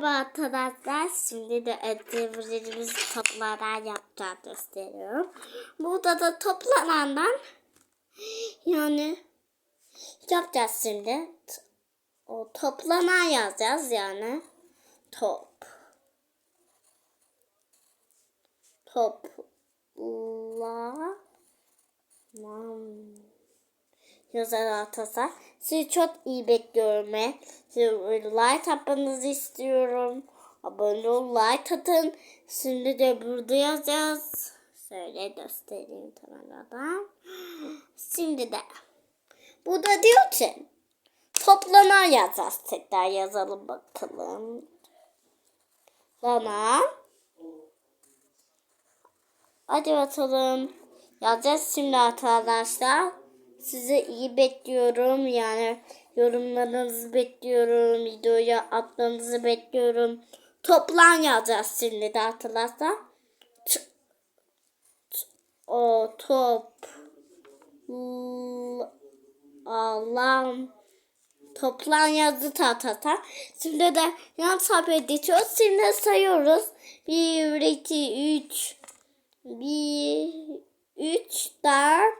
Merhaba arkadaşlar. Şimdi de ödevlerimizi toplanan yapacağız gösteriyorum. Burada da toplanandan yani yapacağız şimdi. O toplanan yazacağız yani. Top. Topla. Yazar atasa. Sizi çok iyi bekliyorum size like atmanızı istiyorum. Abone ol, like atın. Şimdi de burada yazacağız. Şöyle göstereyim kameradan. Şimdi de burada diyor ki toplanan yazacağız. Tekrar yazalım bakalım. Zaman. Hadi bakalım. Yazacağız şimdi arkadaşlar. Sizi iyi bekliyorum. Yani yorumlarınızı bekliyorum. Videoya atmanızı bekliyorum. Toplan yazacağız şimdi de t- O top. Alam. Toplan yazdı tatata. Şimdi de yan tabi ediyoruz. Şimdi sayıyoruz. 1, 2, 3, 1, 3, 4,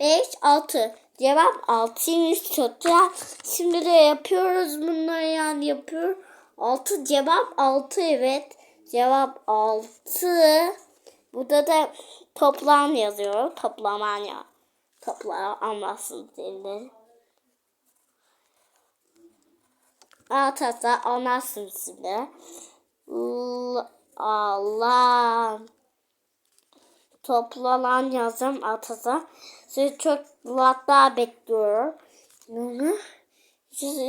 5, 6. Cevap 6'ymış çocuğa. Şimdi de yapıyoruz bunları yani yapıyor. 6 cevap 6 evet. Cevap 6. Burada da toplam yazıyor. Toplaman ya. Toplam anlasın diyelim. Atasa anlarsın şimdi. L- Allah. Toplanan yazım atasa. Sizi çok daha bekliyorum. Bunu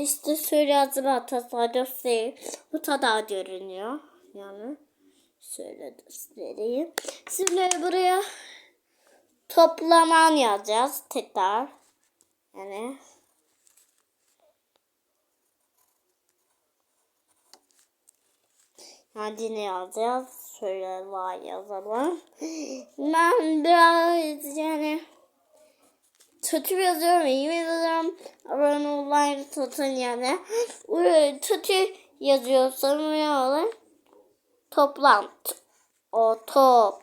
işte, şöyle yazım atasa göstereyim. Bu da görünüyor. Yani şöyle göstereyim. Şimdi buraya toplanan yazacağız tekrar. Yani Hadi ne yazacağız? Şöyle var yazalım. Ben biraz yani kötü yazıyorum, iyi yazıyorum. Abone olmayı tutun yani. Kötü yazıyorsam ne olur? Toplam. O top.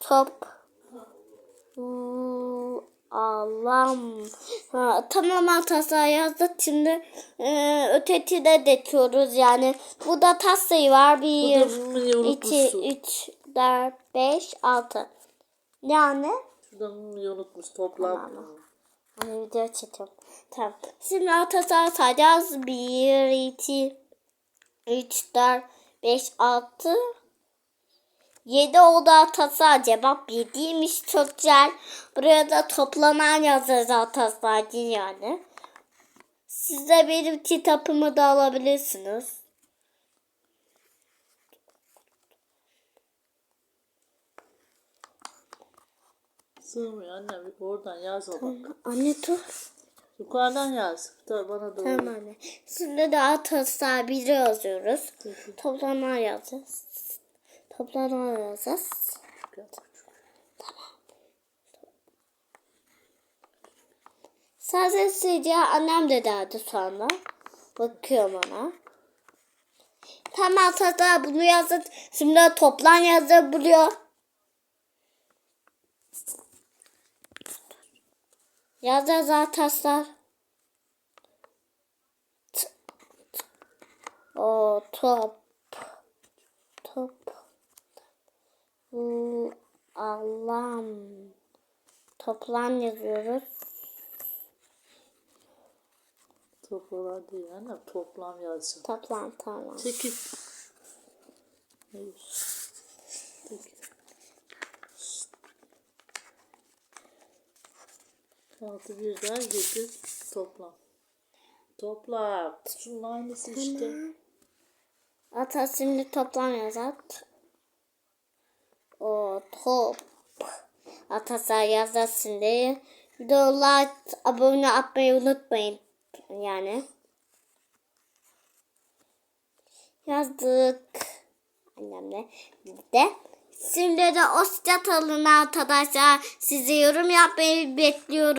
Top. Allah'ım. Ha, tamam Atasay yazdık. Şimdi e, öteki de detiyoruz yani. Bu da tas sayı var. 1, Şuradan 2, 3, 4, 5, 6. Yani Şuradan unutmuş toplam. Hani video çekiyorum. Tamam. Şimdi Atasay sayacağız. 1, 2, 3, 4, 5, 6, 7 oldu atasa cevap 7'ymiş çok güzel. Buraya da toplanan yazarız atasacı yani. Siz de benim kitabımı da alabilirsiniz. Sığmıyor anne bir oradan yaz o bak. Anne dur. Yukarıdan yaz. Tabii bana doğru. Tamam anne. Şimdi de atasa biri yazıyoruz. Toplanan yazacağız. Toplanan yazacağız. Sadece sizce annem de derdi sonra. Bakıyorum ona. Tamam tata bunu yazın. Şimdi toplan yazı buluyor. Yaz yazar taslar. T- t- O top. Top. Allah'ım. Toplam yazıyoruz. Toplar değil anne toplam yazsın. Toplam tamam. Çekil. Evet. Çekil. Altı bir daha yedi toplam. Toplam. Şunun aynısı işte. Ata şimdi toplam yazar. O top. Atasa yazar şimdi. Videolar abone atmayı unutmayın. Yani. Yazdık. Annemle birlikte. Şimdi de o sıcak alın arkadaşlar. Size yorum yapmayı bekliyorum.